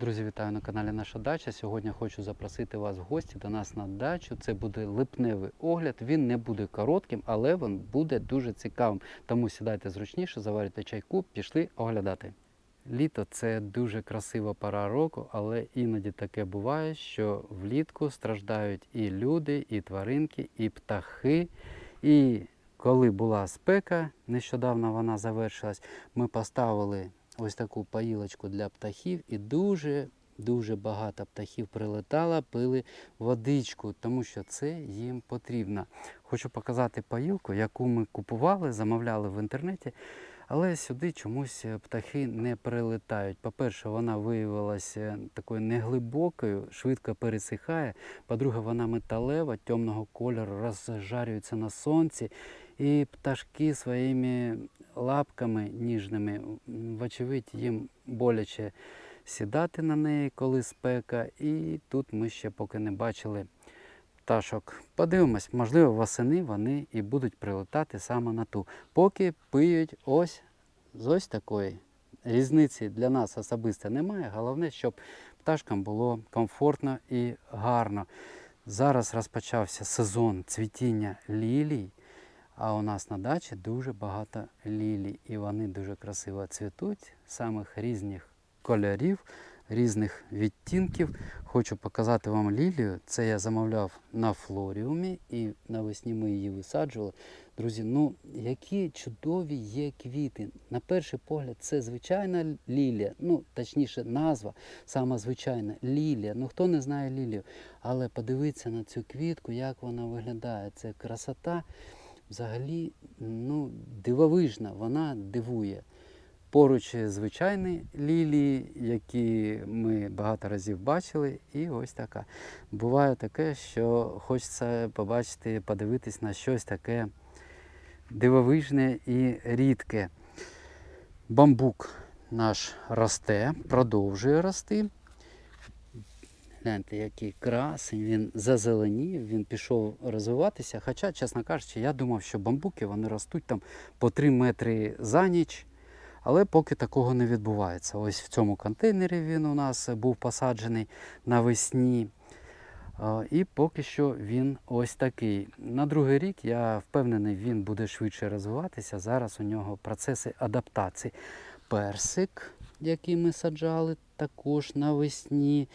Друзі, вітаю на каналі Наша Дача. Сьогодні хочу запросити вас в гості до нас на дачу. Це буде липневий огляд. Він не буде коротким, але він буде дуже цікавим. Тому сідайте зручніше, заварите чайку, пішли оглядати. Літо це дуже красива пора року, але іноді таке буває, що влітку страждають і люди, і тваринки, і птахи. І коли була спека, нещодавно вона завершилась, ми поставили ось таку поїлочку для птахів, і дуже дуже багато птахів прилетало, пили водичку, тому що це їм потрібно. Хочу показати поїлку, яку ми купували, замовляли в інтернеті. Але сюди чомусь е, птахи не прилетають. По-перше, вона виявилася такою неглибокою, швидко пересихає. По-друге, вона металева, темного кольору, розжарюється на сонці. І пташки своїми лапками ніжними, вочевидь, їм боляче сідати на неї, коли спека. І тут ми ще поки не бачили пташок. Подивимось, можливо, восени вони і будуть прилетати саме на ту. Поки пиють ось з ось такої. Різниці для нас особисто немає. Головне, щоб пташкам було комфортно і гарно. Зараз розпочався сезон цвітіння лілій, а у нас на дачі дуже багато лілій. І вони дуже красиво цвітуть, самих різних кольорів, різних відтінків. Хочу показати вам лілію. Це я замовляв на флоріумі і навесні ми її висаджували. Друзі, ну які чудові є квіти. На перший погляд, це звичайна лілія, ну точніше, назва сама звичайна лілія. Ну хто не знає лілію, але подивіться на цю квітку, як вона виглядає. Це красота взагалі ну, дивовижна, вона дивує. Поруч звичайні лілії, які ми багато разів бачили, і ось така. Буває таке, що хочеться побачити, подивитись на щось таке дивовижне і рідке. Бамбук наш росте, продовжує рости. Гляньте, який красень, він зазеленів, він пішов розвиватися. Хоча, чесно кажучи, я думав, що бамбуки вони ростуть там по 3 метри за ніч. Але поки такого не відбувається. Ось в цьому контейнері він у нас був посаджений навесні. І поки що він ось такий. На другий рік я впевнений, він буде швидше розвиватися. Зараз у нього процеси адаптації. Персик, який ми саджали також навесні.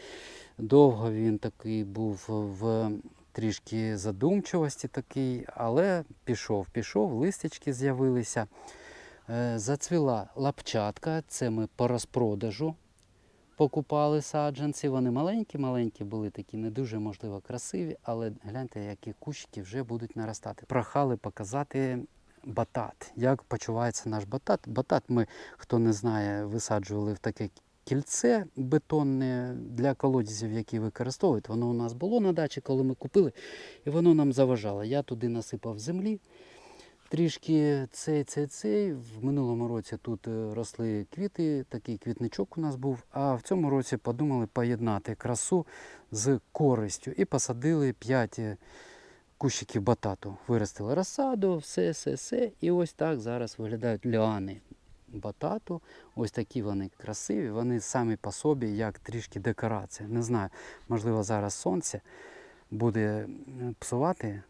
Довго він такий був в трішки задумчивості такий, але пішов, пішов, листячки з'явилися. Е, Зацвіла лапчатка, це ми по розпродажу покупали саджанці. Вони маленькі-маленькі були такі, не дуже можливо красиві, але гляньте, які кущики вже будуть наростати. Прохали показати батат. Як почувається наш батат? Батат ми, хто не знає, висаджували в таке кільце бетонне для колодязів, які використовують. Воно у нас було на дачі, коли ми купили, і воно нам заважало. Я туди насипав землі. Трішки цей, цей, цей. В минулому році тут е, росли квіти, такий квітничок у нас був. А в цьому році подумали поєднати красу з користю і посадили 5 кущиків батату. Виростили розсаду, все, все, все. І ось так зараз виглядають ліани батату. Ось такі вони красиві. Вони самі по собі, як трішки декорація. Не знаю, можливо, зараз сонце буде псувати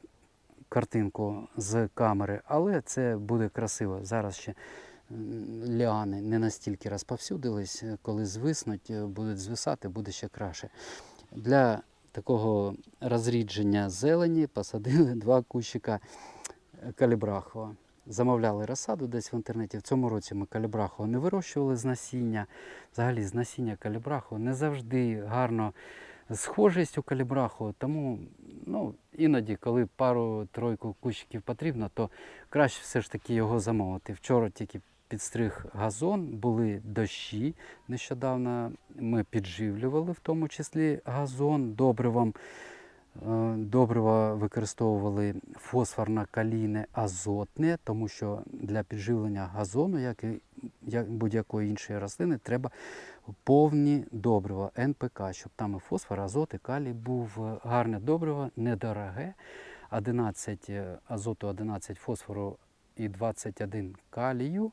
картинку з камери, але це буде красиво. Зараз ще ліани не настільки розповсюдились, коли звиснуть, е, будуть звисати, буде ще краще. Для такого розрідження зелені посадили два кущика калібрахова. Замовляли розсаду десь в інтернеті. В цьому році ми калібраху не вирощували з насіння. Взагалі з насіння калібраху не завжди гарно схожість у калібраху, тому ну, іноді, коли пару-тройку кущиків потрібно, то краще все ж таки його замовити. Вчора тільки підстриг газон, були дощі. Нещодавно ми підживлювали в тому числі газон добривом. Е, Добрива використовували фосфорно-калійне азотне, тому що для підживлення газону, як і як будь-якої іншої рослини, треба повні добрива НПК, щоб там і фосфор, азот, і калій був е, гарне добриво, недороге. 11 азоту, 11 фосфору і 21 калію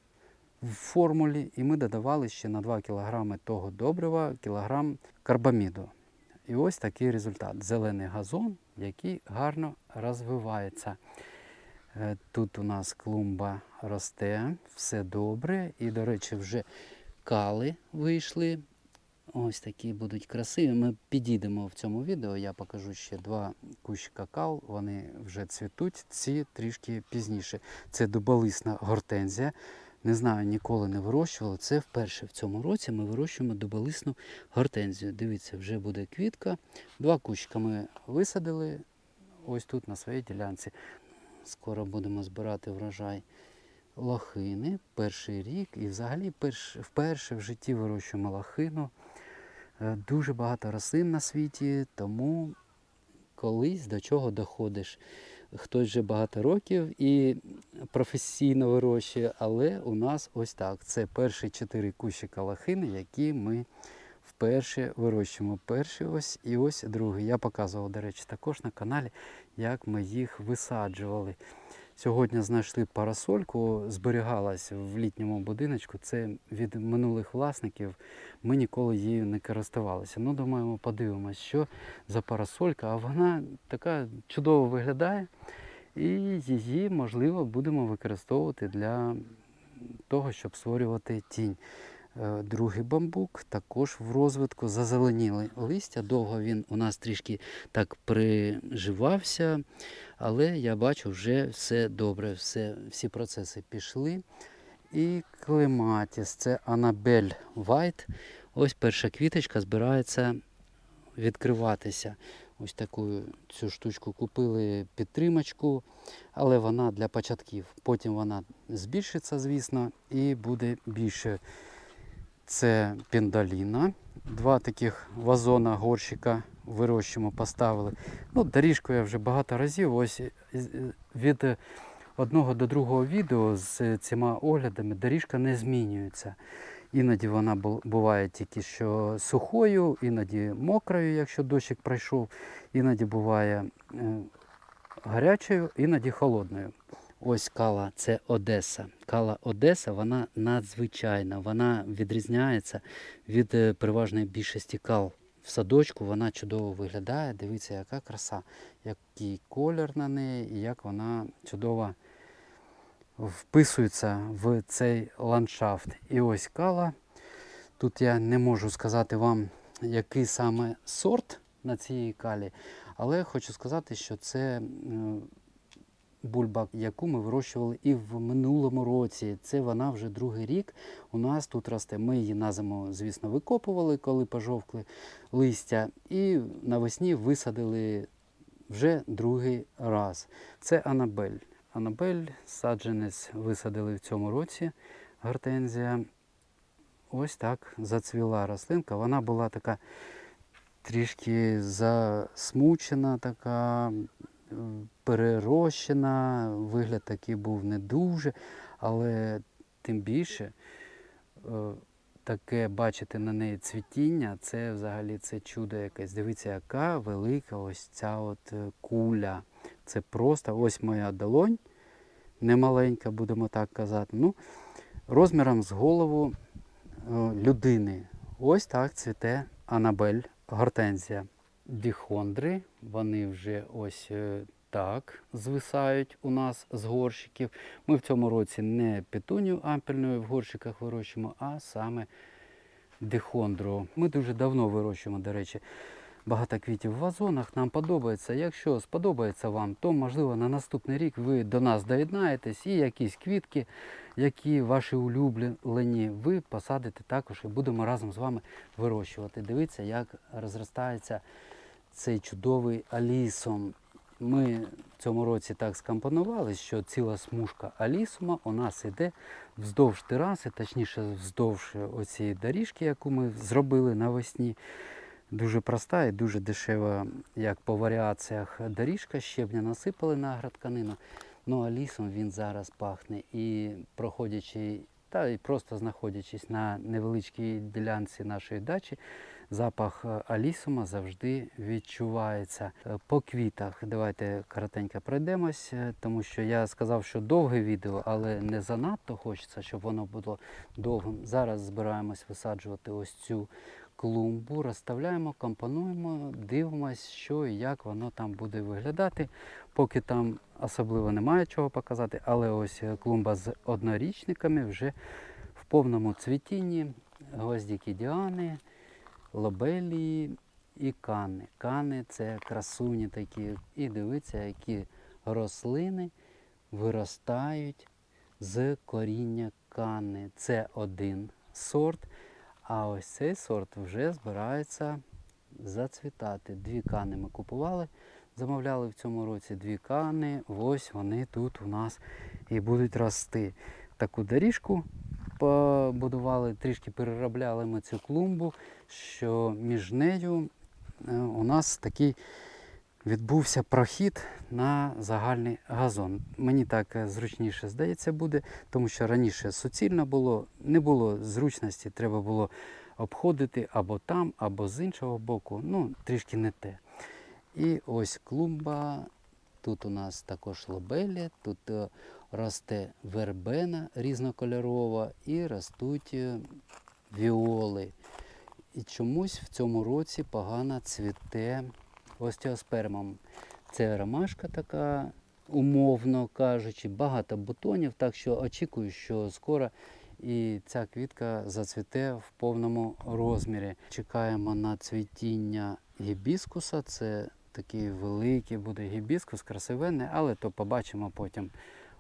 в формулі, і ми додавали ще на 2 кг того добрива кілограм карбаміду. І ось такий результат. Зелений газон, який гарно розвивається. Е, Тут у нас клумба росте, все добре. І, до речі, вже кали вийшли. Ось такі будуть красиві. Ми підійдемо в цьому відео. Я покажу ще два кущика кал. Вони вже цвітуть, ці трішки пізніше. Це дуболисна гортензія. Не знаю, ніколи не вирощували. Це вперше в цьому році ми вирощуємо дуболисну гортензію. Дивіться, вже буде квітка. Два кущика ми висадили ось тут на своїй ділянці. Скоро будемо збирати врожай лохини. Перший рік і взагалі перш, вперше в житті вирощуємо лохину. Е, Дуже багато рослин на світі, тому колись до чого доходиш. Хтось вже багато років і професійно вирощує, але у нас ось так. Це перші чотири кущі калахини, які ми вперше вирощуємо. Перший ось і ось другий. Я показував, до речі, також на каналі, як ми їх висаджували. Сьогодні знайшли парасольку, зберігалась в літньому будиночку. Це від минулих власників. Ми ніколи її не користувалися. Ну, думаємо, подивимось, що за парасолька. А вона така чудово виглядає. І її, можливо, будемо використовувати для того, щоб створювати тінь. Е, Другий бамбук також в розвитку зазеленіли листя. Довго він у нас трішки так приживався, але я бачу, вже все добре, все, всі процеси пішли. І клематіс, це Анабель Вайт. Ось перша квіточка збирається відкриватися. Ось таку цю штучку купили підтримочку, але вона для початків. Потім вона збільшиться, звісно, і буде більше. Це піндаліна. Два таких вазона горщика вирощуємо, поставили. Ну, доріжку я вже багато разів. Ось від одного до другого відео з цими оглядами доріжка не змінюється. Іноді вона буває тільки що сухою, іноді мокрою, якщо дощик пройшов, іноді буває е, гарячою, іноді холодною. Ось кала це Одеса. Кала Одеса, вона надзвичайна, вона відрізняється від е, переважної більшості кал. В садочку вона чудово виглядає. Дивіться, яка краса, який колір на неї і як вона чудово вписується в цей ландшафт. І ось кала. Тут я не можу сказати вам, який саме сорт на цій калі, але хочу сказати, що це бульба, яку ми вирощували і в минулому році. Це вона вже другий рік у нас тут росте. Ми її на зиму, звісно, викопували, коли пожовкли листя, і навесні висадили вже другий раз. Це Анабель. Анабель, саджанець висадили в цьому році. Гортензія. Ось так зацвіла рослинка. Вона була така трішки засмучена, така перерощена. Вигляд такий був не дуже, але тим більше е, таке бачити на неї цвітіння, це взагалі це чудо якесь. Дивіться, яка велика ось ця от е, куля. Це просто ось моя долонь, немаленька, будемо так казати. Ну, розміром з голову е, людини. Ось так цвіте Анабель гортензія. Діхондри, вони вже ось е, так звисають у нас з горщиків. Ми в цьому році не петунію ампельною в горщиках вирощуємо, а саме дихондру. Ми дуже давно вирощуємо, до речі, багато квітів в вазонах. Нам подобається. Якщо сподобається вам, то можливо на наступний рік ви до нас доєднаєтесь і якісь квітки, які ваші улюблені, ви посадите також і будемо разом з вами вирощувати. Дивіться, як розростається цей чудовий алісом. Ми в цьому році так скомпонували, що ціла смужка алісума у нас іде вздовж тераси, точніше вздовж оцієї доріжки, яку ми зробили навесні. Дуже проста і дуже дешева, як по варіаціях доріжка, щебня насипали на агротканину. Ну а лісом він зараз пахне. І проходячи, та і просто знаходячись на невеличкій ділянці нашої дачі, запах е, алісума завжди відчувається. Е, По квітах давайте коротенько пройдемось, е, тому що я сказав, що довге відео, але не занадто хочеться, щоб воно було довгим. Зараз збираємось висаджувати ось цю клумбу, розставляємо, компонуємо, дивимось, що і як воно там буде виглядати. Поки там особливо немає чого показати, але ось е, клумба з однорічниками вже в повному цвітінні. Гвоздики Діани, лобелії і кани. Кани це красуні такі. І дивіться, які рослини виростають з коріння кани. Це один сорт. А ось цей сорт вже збирається зацвітати. Дві кани ми купували, замовляли в цьому році дві кани. Ось вони тут у нас і будуть рости. Таку доріжку побудували, трішки переробляли ми цю клумбу, що між нею е, у нас такий відбувся прохід на загальний газон. Мені так е, зручніше здається буде, тому що раніше суцільно було, не було зручності, треба було обходити або там, або з іншого боку. Ну, трішки не те. І ось клумба. Тут у нас також лобелі, тут е, росте вербена різнокольорова і ростуть е, віоли. І чомусь в цьому році погано цвіте остеоспермом. Це ромашка така, умовно кажучи, багато бутонів, так що очікую, що скоро і ця квітка зацвіте в повному розмірі. Чекаємо на цвітіння гібіскуса. Це такий великий буде гібіскус, красивенний, але то побачимо потім.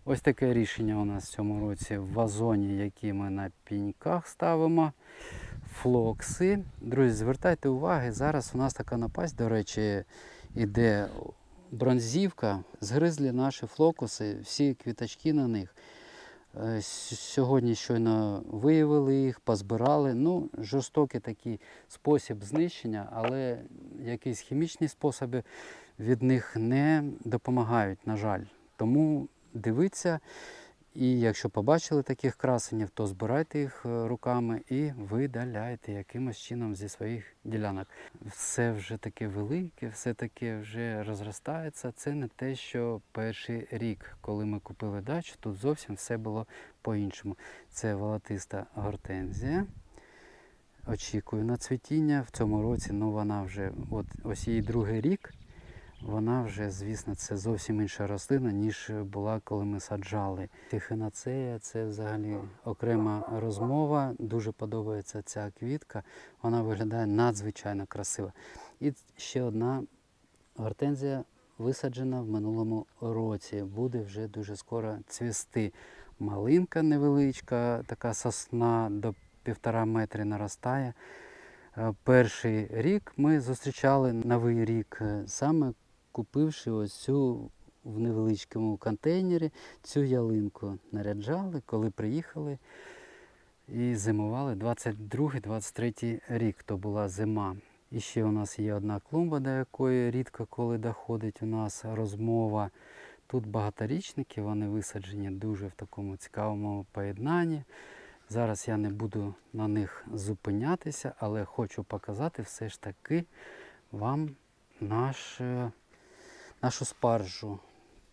Ось таке рішення у нас в цьому році в вазоні, який ми на піньках ставимо. Флокси. Друзі, звертайте уваги, зараз у нас така напасть, до речі, іде бронзівка. Згризли наші флокуси, всі квіточки на них. Е, Сьогодні щойно виявили їх, позбирали. Ну, жорстокий такий спосіб знищення, але якісь хімічні способи від них не допомагають, на жаль. Тому дивіться. І якщо побачили таких красенів, то збирайте їх е, руками і видаляйте якимось чином зі своїх ділянок. Все вже таке велике, все таке вже розростається. Це не те, що перший рік, коли ми купили дачу, тут зовсім все було по-іншому. Це волотиста гортензія. Очікую на цвітіння в цьому році. Ну вона вже, от ось її другий рік. Вона вже, звісно, це зовсім інша рослина, ніж була, коли ми саджали. Тихинацея це взагалі окрема розмова. Дуже подобається ця квітка. Вона виглядає надзвичайно красиво. І ще одна гортензія висаджена в минулому році. Буде вже дуже скоро цвісти. Малинка невеличка, така сосна до півтора метри наростає. Е, Перший рік ми зустрічали новий рік е, саме купивши ось цю в невеличкому контейнері цю ялинку. Наряджали, коли приїхали і зимували 22-23 рік, то була зима. І ще у нас є одна клумба, до якої рідко коли доходить у нас розмова. Тут багаторічники, вони висаджені дуже в такому цікавому поєднанні. Зараз я не буду на них зупинятися, але хочу показати все ж таки вам наш, е, нашу спаржу.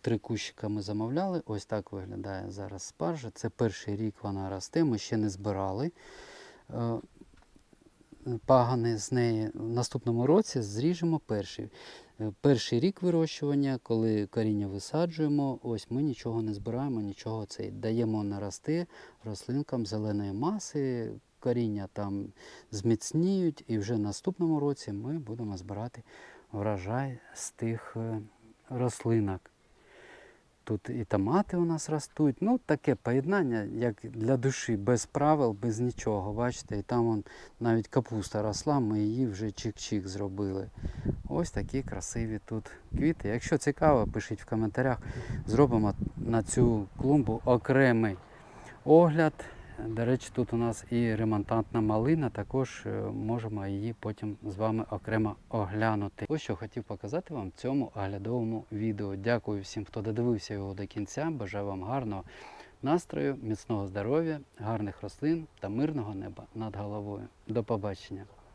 Три кущика ми замовляли. Ось так виглядає зараз спаржа. Це перший рік вона росте. Ми ще не збирали е, пагани з неї. В наступному році зріжемо перший. Е, Перший рік вирощування, коли коріння висаджуємо, ось ми нічого не збираємо, нічого цей даємо нарости рослинкам зеленої маси, коріння там зміцніють, і вже наступному році ми будемо збирати врожай з тих е, рослинок. Тут і томати у нас ростуть. Ну, таке поєднання, як для душі, без правил, без нічого. Бачите, і там вон, навіть капуста росла, ми її вже чик-чик зробили. Ось такі красиві тут квіти. Якщо цікаво, пишіть в коментарях. Зробимо на цю клумбу окремий огляд. До речі, тут у нас і ремонтантна малина, також е, можемо її потім з вами окремо оглянути. Ось що хотів показати вам в цьому оглядовому відео. Дякую всім, хто додивився його до кінця. Бажаю вам гарного настрою, міцного здоров'я, гарних рослин та мирного неба над головою. До побачення!